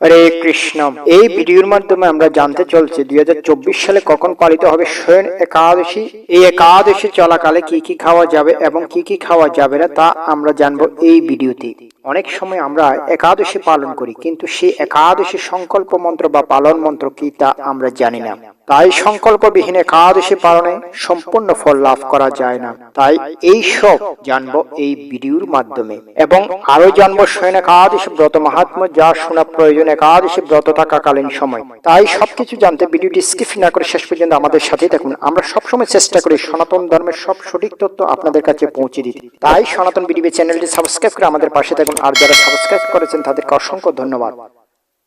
হরে কৃষ্ণ। এই ভিডিওর মাধ্যমে আমরা জানতে চলছি, দুই হাজার চব্বিশ সালে কখন পালিত হবে স্বয়ং একাদশী? এই একাদশী চলাকালে কি কি খাওয়া যাবে এবং কি কি খাওয়া যাবে না তা আমরা জানব এই ভিডিওতে। অনেক সময় আমরা একাদশী পালন করি, কিন্তু সেই একাদশী সংকল্প মন্ত্র বা পালন মন্ত্র কি তা আমরা জানি না। তাই সংকল্পবিহীন একাদশী পালনে সম্পূর্ণ ফল লাভ করা যায় না। তাই এই সব জানব এই ভিডিওর মাধ্যমে। এবং আরও জানব স্বয়ং একাদশী ব্রত। মাহাত্ম যা শোনা প্রয়োজন, একাদশী ব্রত থাকাকালীন সময়। তাই সবকিছু জানতে ভিডিওটি স্কিপ না করে শেষ পর্যন্ত আমাদের সাথেই থাকুন। আমরা সবসময় চেষ্টা করি সনাতন ধর্মের সব সঠিক তথ্য আপনাদের কাছে পৌঁছে দিতে। তাই সনাতন ভিডিও চ্যানেলটি সাবস্ক্রাইব করে আমাদের পাশে থাকুন। আর যারা সাবস্ক্রাইব করেছেন তাদেরকে অসংখ্য ধন্যবাদ।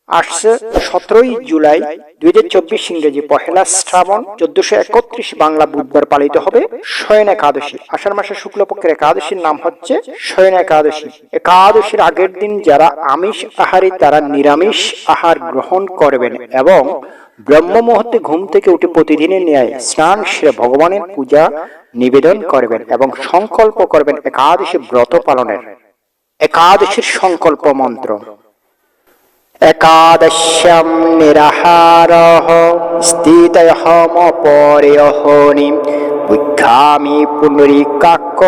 আসছে সতেরোই জুলাই দুই হাজার চব্বিশ ইংরেজি পহেলা শ্রাবণ চোদ্দশো একত্রিশ বাংলা বুধবার পালিত হবে শয়ন একাদশী। আষাঢ় মাসের শুক্লপক্ষের একাদশীর নাম হচ্ছে শয়ন একাদশী। একাদশীর আগের দিন যারা আমিষ আহারী, তারা নিরামিষ আহার গ্রহণ করবেন এবং ব্রহ্ম মুহূর্তে ঘুম থেকে উঠে প্রতিদিনের ন্যায় স্নান, সেরে ভগবানের পূজা নিবেদন করবেন এবং সংকল্প করবেন একাদশী ব্রত পালনের। একাদশীর সংকল্প মন্ত্র। একাদশ্যাম নিরাহারः স্থিতয়মপরেয়হনি বুদ্ধামি পুনরিকাক্য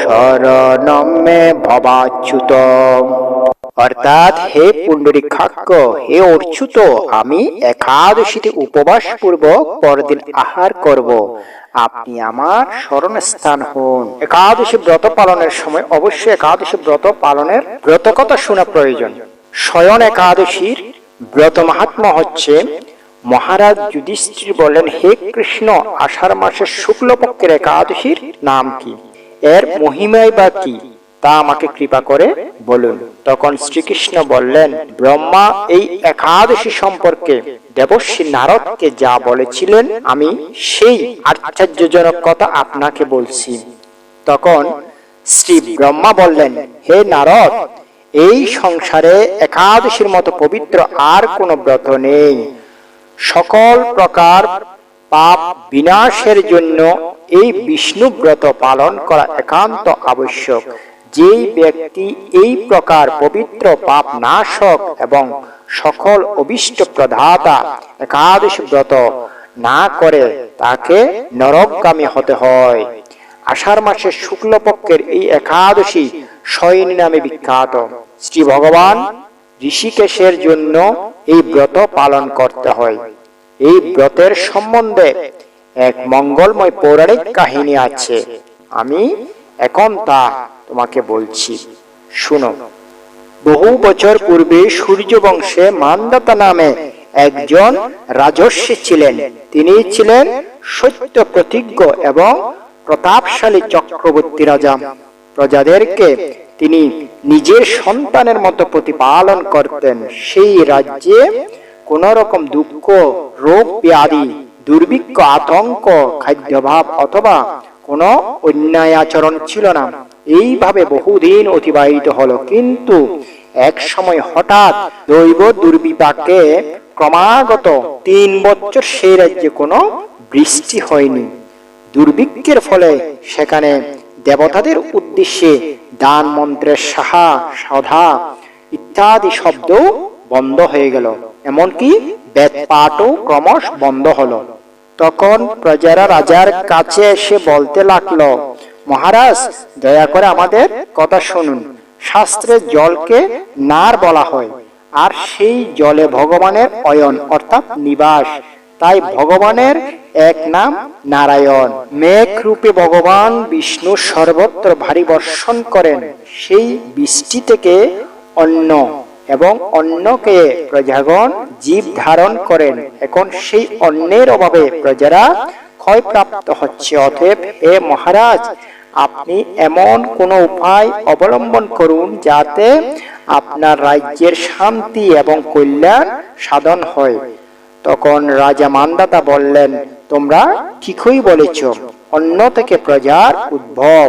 শরণমে ভবাচ্যুত অর্থাৎ হে পুণ্ডরিকাক্য হে অর্চ্যুত, আমি একাদশীতে উপবাস পূর্বক পরদিন আহার করব। আপনি আমার স্মরণস্থান হন। একাদশী ব্রত পালনের সময় অবশ্যই একাদশী ব্রত পালনের ব্রত কথা শোনা প্রয়োজন। শয়ন একাদশীর ব্রত মাহাত্মা হচ্ছে, মহারাজ যুধিষ্ঠির বলেন হে কৃষ্ণ, আষাঢ় মাসের শুক্লপক্ষের একাদশীর নাম কি? এর মহিমাই বা কি? তা আমাকে কৃপা করে বলুন। তখন শ্রীকৃষ্ণ বললেন, ব্রহ্মা, এই একাদশী সম্পর্কে দেবশ্রী নারদকে যা বলেছিলেন, আমি সেই আশ্চর্যজনক কথা আপনাকে বলছি। তখন শ্রী ব্রহ্মা বললেন, হে নারদ, এই সংসারে একাদশীর মতো পবিত্র আর কোনো ব্রত নেই। সকল প্রকার পাপ বিনাশের জন্য এই বিষ্ণু ব্রত পালন করা একান্ত আবশ্যক। যেই ব্যক্তি এই প্রকার পবিত্র পাপ নাশক এবং সকল অবিষ্ট প্রধাতা একাদশী ব্রত না করে তাকে নরকগামী হতে হয়। আষাঢ় মাসের শুক্লপক্ষের এই একাদশী শয়নী নামে বিখ্যাত। শ্রী ভগবান ঋষিকেশের জন্য এই ব্রত পালন করতে হয়। এই ব্রতের সম্বন্ধে এক মঙ্গলময় পৌরাণিক কাহিনী আছে। আমি এখন তা তোমাকে বলছি। শুনো, বহু বছর পূর্বে সূর্য বংশে মান্দাতা নামে একজন রাজস্বী ছিলেন। তিনি ছিলেন সত্য প্রতিজ্ঞ এবং প্রতাপশালী চক্রবর্তী রাজা। প্রজাদেরকে তিনি নিজের সন্তানের মতো প্রতিপালন করতেন। সেই রাজ্যে কোন রকম দুঃখ, রোগ, ব্যাধি, দুর্ভিক্ষ, আতঙ্ক, খাদ্যভাব অথবা কোন অন্যায় আচরণ ছিল না। এইভাবে বহুদিন অতিবাহিত হলো। কিন্তু এক সময় হঠাৎ দৈব দুর্বিপাকে ক্রমাগত তিন বছর সেই রাজ্যে কোনো বৃষ্টি হয়নি। দুর্ভিক্ষের ফলে সেখানে দেবতাদের উদ্দেশ্যে দান মন্ত্রের সাহা, সধা ইত্যাদি শব্দ বন্ধ হয়ে গেল। এমনকি বেদ পাঠও ক্রমশ বন্ধ হলো। তখন প্রজারা রাজার কাছে এসে বলতে লাগল, মহারাজ, দয়া করে আমাদের কথা শুনুন। শাস্ত্রে জলকে নার বলা হয়, আর সেই জলে ভগবানের অয়ন, অর্থাৎ নিবাস। তাই ভগবানের এক নাম নারায়ণ। মেঘ রূপে ভগবান বিষ্ণু সর্বত্র ভারী বর্ষণ করেন। সেই বৃষ্টি থেকে অন্ন এবং অন্যকে প্রজাগণ জীব ধারণ করেন। এখন সেই অন্যের অভাবে প্রজারা ক্ষয়প্রাপ্ত হচ্ছে। অতএব এ মহারাজ, আপনি এমন কোন উপায় অবলম্বন করুন যাতে আপনার রাজ্যের শান্তি এবং কল্যাণ সাধন হয়। তখন রাজা মান্দাতা বললেন, তোমরা ঠিকই বলেছ, অন্য থেকে প্রজার উদ্ভব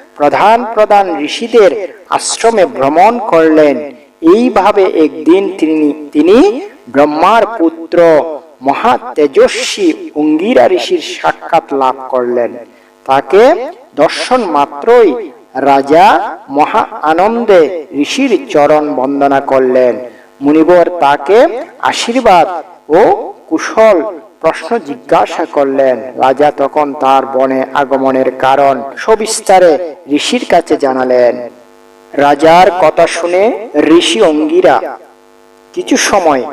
প্রধান প্রধান ঋষিদের আশ্রমে ভ্রমণ করলেন। এইভাবে একদিন তিনি তিনি ব্রহ্মার পুত্র মহা তেজস্বী অঙ্গিরা ঋষির সাক্ষাৎ লাভ করলেন। তাকে দর্শন মাত্রই রাজা মহা আনন্দে ঋষির চরণ বন্দনা করলেন। মুনিবর তাকে আশীর্বাদ ও কুশল প্রশ্ন জিজ্ঞাসা করলেন, রাজা তখন তার বনে আগমনের কারণ সবিস্তারে ঋষির কাছে জানালেন। রাজার কথা শুনে ঋষি অঙ্গিরা কিছু সময়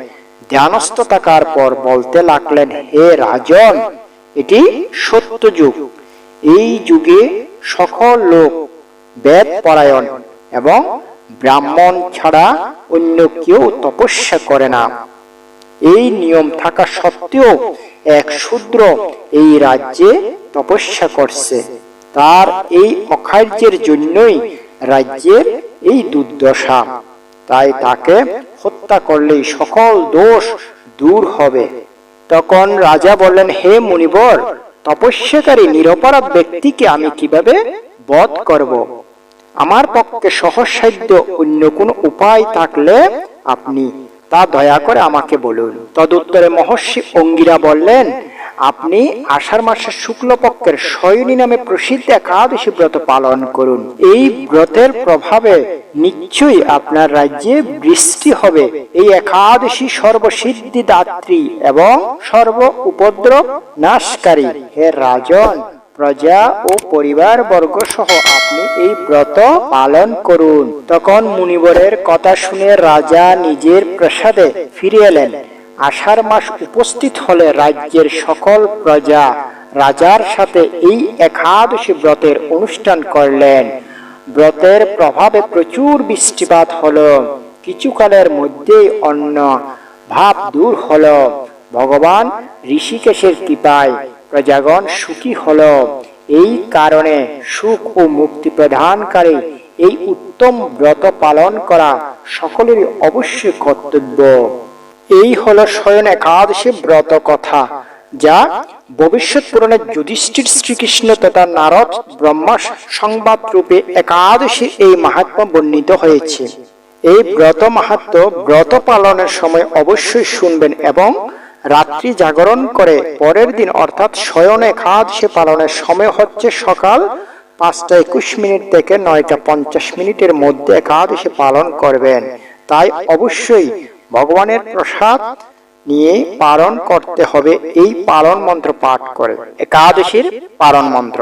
ধ্যানস্থ থাকার পর বলতে লাগলেন, হে রাজন, এটি সত্য যুগ। এই যুগে সকল লোক বেদ পরায়ণ এবং ব্রাহ্মণ ছাড়া অন্য কেউ তপস্যা করে না। এই নিয়ম থাকা সত্ত্বেও এক শূদ্র এই রাজ্যে তপস্যা করছে। তার এই অকার্যের জন্যই রাজ্যের এই দুর্দশা। তাই তাকে হত্যা করলেই সকল দোষ দূর হবে। তখন রাজা বললেন, হে মুনিবর, তপস্যাকারী নিরপরাধ ব্যক্তিকে আমি কীভাবে বধ করব? আমার পক্ষে সহসাধ্য অন্য কোনো উপায় থাকলে আপনি তা দয়া করে আমাকে বলুন। তদুত্তরে মহর্ষি অঙ্গিরা বললেন, আপনি আষাঢ় মাসের শুক্লপক্ষের শয়নী নামে প্রসিদ্ধ একাদশী ব্রত পালন করুন। এই ব্রতের প্রভাবে নিশ্চয়ই আপনার রাজ্যে বৃষ্টি হবে। এই একাদশী সর্বসিদ্ধি দাত্রী এবং সর্ব উপদ্রব নাশকারী। হে রাজন প্রজা ও পরিবার বর্গ সহ আপনি এই ব্রত পালন করুন। তখন মুনিবরের কথা শুনে রাজা নিজের প্রাসাদে ফিরে এলেন। আষাঢ় মাস উপস্থিত হলে রাজ্যের সকল প্রজা রাজার সাথে এই একাদশী ব্রতের অনুষ্ঠান করলেন। ব্রতের প্রভাবে প্রচুর বৃষ্টিপাত হলো। কিছুকালের মধ্যেই অন্য ভাব দূর হলো। ভগবান ঋষিকেশের কৃপায় প্রজাগণ সুখী হলো। এই কারণে সুখ ও মুক্তি প্রদানকারী এই উত্তম ব্রত পালন করা সকলেরই অবশ্যই কর্তব্য। এই হলো স্বয়ং একাদশী ব্রত কথা, যা ভবিষ্যৎ পুরাণে যুধিষ্ঠির শ্রীকৃষ্ণ তথা নারদ ব্রহ্মা সংবাদ রূপে একাদশীর এই মাহাত্ম্য বর্ণিত হয়েছে। এই ব্রত মাহাত্ম ব্রত পালনের সময় অবশ্যই শুনবেন এবং রাত্রি জাগরণ করে, পরের দিন অর্থাৎ শয়ন একাদশী পালনের সময় হচ্ছে সকাল পাঁচটা একুশ মিনিট থেকে নয়টা পঞ্চাশ মিনিটের মধ্যে একাদশী পালন করবেন। তাই অবশ্যই ভগবানের প্রসাদ নিয়ে পালন করতে হবে, এই পালন মন্ত্র পাঠ করে। একাদশীর পালন মন্ত্র।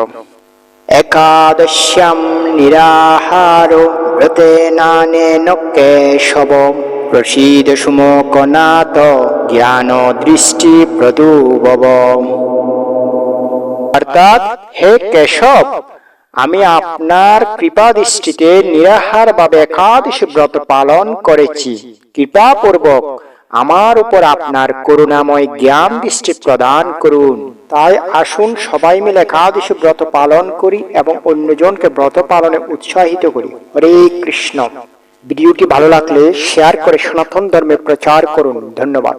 একাদশ্যাম নিরাহার, ব্রতে নানেন কেশব প্রসীদ সুমকনাথ জ্ঞান দৃষ্টি প্রদুবব। অর্থাৎ, হে কেশব, আমি আপনার কৃপা দৃষ্টিতে নিরাহার ভাবে একাদশী ব্রত পালন করেছি। কৃপা পূর্বক আমার উপর আপনার করুণাময় জ্ঞান দৃষ্টি প্রদান করুন। তাই আসুন সবাই মিলে একাদশ ব্রত পালন করি এবং অন্যজনকে ব্রত পালনে উৎসাহিত করি। হরে কৃষ্ণ। ভিডিওটি ভালো লাগলে শেয়ার করে সনাতন ধর্মে প্রচার করুন। ধন্যবাদ।